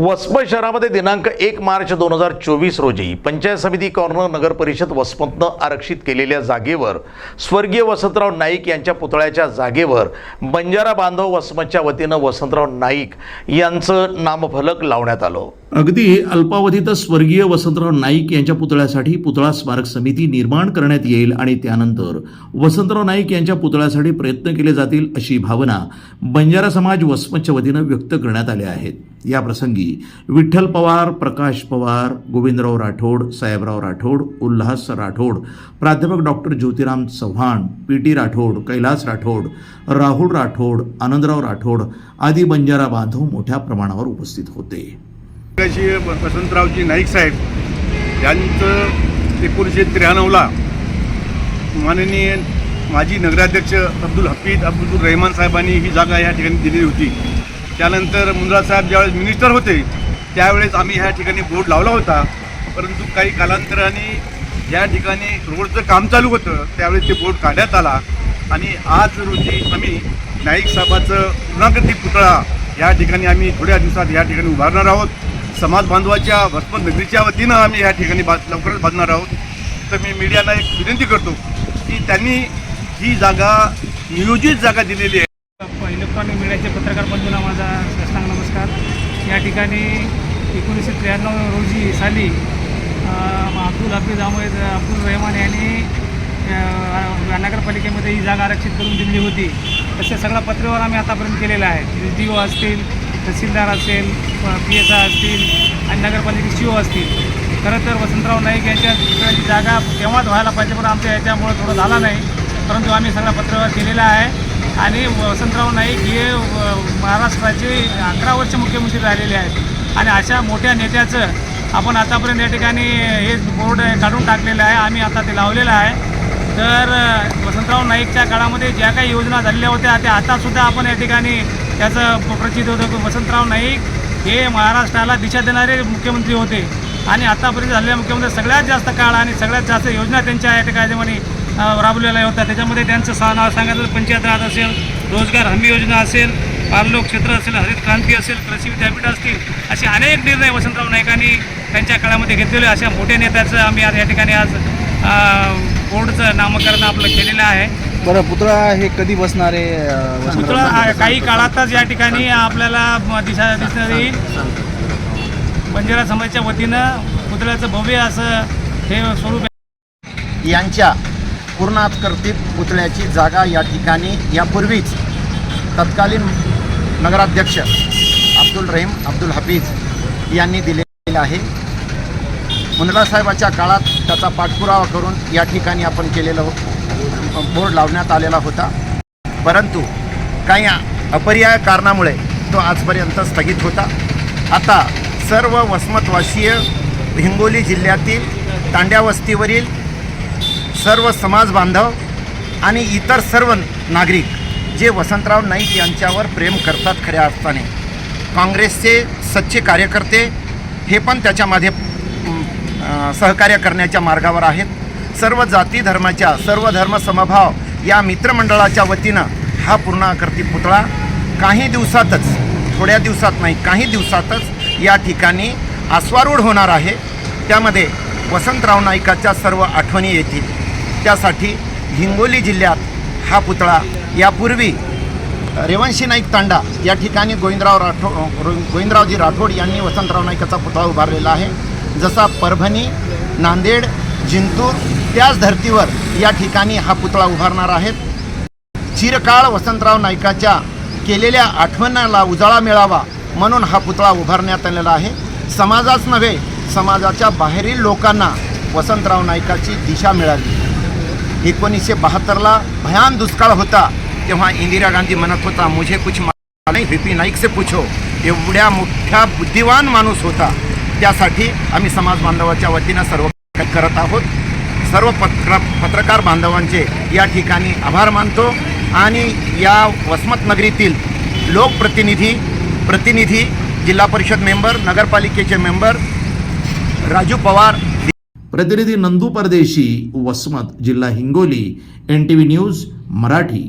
वसमत शहरामध्ये दिनांक एक मार्च दोन हजार चोवीस रोजी पंचायत समिती कॉर्नर नगर परिषद वसमतनं आरक्षित केलेल्या जागेवर स्वर्गीय वसंतराव नाईक यांच्या पुतळ्याच्या जागेवर बंजारा बांधव वसमतच्या वतीनं वसंतराव नाईक यांचं नामफलक लावण्यात आलं. अगदी अल्पावधीतच स्वर्गीय वसंतराव नाईक यांच्या पुतळ्यासाठी पुतळा स्मारक समिती निर्माण करण्यात येईल आणि त्यानंतर वसंतराव नाईक यांच्या पुतळ्यासाठी प्रयत्न केले जातील अशी भावना बंजारा समाज वसमतच्या वतीनं व्यक्त करण्यात आल्या आहेत. या प्रसंगी विठ्ठल पवार प्रकाश पवार गोविंदराव राठोड साहेबराव राठोड उल्हास राठोड प्राध्यापक doctor Jyotiram Chavan P T Rathod Kailas Rathod Rahul Rathod Anandrao Rathod आदी बंजारा बांधव मोठ्या प्रमाणावर उपस्थित होते. वसंतरावजी नाईक साहेब यांचं एकोणीसशे त्र्याण्णवला माननीय माजी नगराध्यक्ष अब्दुल हफीद अब्दुल रहमान साहेबांनी ही जागा या ठिकाणी दिलेली होती. त्यानंतर मुंद्रा साहेब ज्यावेळेस मिनिस्टर होते त्यावेळेस आम्ही ह्या ठिकाणी बोर्ड लावला होता. परंतु काही कालांतराने या ठिकाणी रोडचं काम चालू होतं त्यावेळेस ते बोर्ड काढण्यात आला. आणि आज रोजी आम्ही नाईक साहेबाचं पुनराकृती पुतळा या ठिकाणी आम्ही थोड्या दिवसात या ठिकाणी उभारणार आहोत. समाज बांधवाच्या वसमत नगरीच्या वतीनं आम्ही या ठिकाणी बा लवकरच बांधणार आहोत. तर मी मीडियाला एक विनंती करतो की त्यांनी ही जागा नियोजित जागा दिलेली आहे. पत्रकार बंधूंना माझा साष्टांग नमस्कार. या ठिकाणी एकोणीसशे त्र्याण्णव रोजी साली अब्दुल हफीज अहमद अब्दुल रहमान यांनी नगरपालिकेमध्ये ही जागा आरक्षित करून दिली होती. तसे सगळ्या पत्रव्यवहार आम्ही आतापर्यंत केलेला आहे डी ओ असतील तहसीलदार असेल पी एस आय असतील आणि नगरपालिकेचे सी ओ असतील. खरं तर वसंतराव नाईक यांच्या जागा तेव्हाच व्हायला पाहिजे पण आमच्या याच्यामुळं थोडं झाला नाही. परंतु आम्ही सगळा पत्रव्यवहार केलेला आहे. आणि वसंतराव नाईक हे महाराष्ट्राचे अकरा वर्ष मुख्यमंत्री राहिलेले आहेत. आणि अशा मोठ्या नेत्याचं आपण आतापर्यंत या ठिकाणी हे बोर्ड काढून टाकलेलं आहे. आम्ही आता ते लावलेलं आहे. तर वसंतराव नाईकच्या काळामध्ये ज्या काही योजना झालेल्या होत्या त्या आतासुद्धा आपण या ठिकाणी त्याचं प्रचित होतं की वसंतराव नाईक हे महाराष्ट्राला दिशा देणारे मुख्यमंत्री होते. आणि आतापर्यंत झालेल्या मुख्यमंत्री सगळ्यात जास्त काळ आणि सगळ्यात जास्त योजना त्यांच्या या ठिकाणी अ, राबवलेल्या होत्या त्याच्यामध्ये त्यांचं सा नाव सांगायचं पंचायत राज असेल रोजगार हमी योजना असेल पारलोक क्षेत्र असेल हरित क्रांती असेल कृषी विद्यापीठ असतील असे अनेक निर्णय वसंतराव नाईकांनी त्यांच्या काळामध्ये घेतलेले अशा मोठ्या नेत्याचं आम्ही आज या ठिकाणी आज बोर्डचं नामकरण आपलं केलेलं आहे. बरं पुतळा हे कधी बसणार आहे पुतळा काही काळातच या ठिकाणी आपल्याला दिसा दिसणार येईल बंजारा समाजाच्या वतीनं पुतळ्याचं भव्य असं हे स्वरूप आहे. यांच्या पूर्णाकृती पुतळ्याची जागा या ठिकाणी यापूर्वीच तत्कालीन नगराध्यक्ष अब्दुल रहीम अब्दुल हफीज यांनी दिलेली आहे. मुंद्रा साहेबाच्या काळात त्याचा पाठपुरावा करून या ठिकाणी आपण केलेलं बोर्ड लावण्यात आलेला होता. परंतु काही अपर्याय कारणामुळे तो आजपर्यंत स्थगित होता. आता सर्व वसमतवासीय हिंगोली जिल्ह्यातील तांड्या वस्तीवरील सर्व समाज बांधव आणि इतर सर्व नागरिक जे वसंतराव नाईक यांच्यावर प्रेम करतात खऱ्या अर्थाने. काँग्रेसचे सच्चे कार्यकर्ते हे पण त्याच्यामध्ये सहकार्य करण्याच्या मार्गावर आहेत. सर्व जाती धर्माच्या सर्व धर्म समभाव या मित्रमंडळाच्या वतीनं हा पूर्णाकृती पुतळा काही दिवसातच थोड्या दिवसात नाही काही दिवसातच या ठिकाणी आस्वारूढ होणार आहे. त्यामध्ये वसंतराव नाईकाच्या सर्व आठवणी येतील. त्यासाठी हिंगोली जिल्ह्यात हा पुतळा यापूर्वी रेवंशी नाईक तांडा या ठिकाणी गोविंदराव राठो गोविंदरावजी राठोड यांनी वसंतराव नाईकाचा पुतळा उभारलेला आहे. जसा परभणी नांदेड जिंतूर त्याच धर्तीवर या ठिकाणी हा पुतळा उभारणार आहेत. चिरकाळ वसंतराव नाईकाच्या केलेल्या आठवणाला उजाळा मिळावा म्हणून हा पुतळा उभारण्यात आलेला आहे. समाजाच नव्हे समाजाच्या बाहेरील लोकांना वसंतराव नाईकाची दिशा मिळाली. एकोणीसशे बहात्तरला भयान दुष्काळ होता तेव्हा इंदिरा गांधी म्हणत होता मुझे कुछ नाही व्ही नाईक से पूछो. एवढ्या मोठ्या बुद्धिवान माणूस होता. त्यासाठी आम्ही समाज बांधवाच्या वतीनं सर्व करत आहोत. सर्व पत्र पत्रकार बांधवांचे या ठिकाणी आभार मानतो आणि या वसमत नगरीतील लोकप्रतिनिधी प्रतिनिधी जिल्हा परिषद मेंबर नगरपालिकेचे मेंबर राजू पवार प्रतिनिधी नंदू परदेशी वसमत जिल्हा Hingoli N T V news Marathi.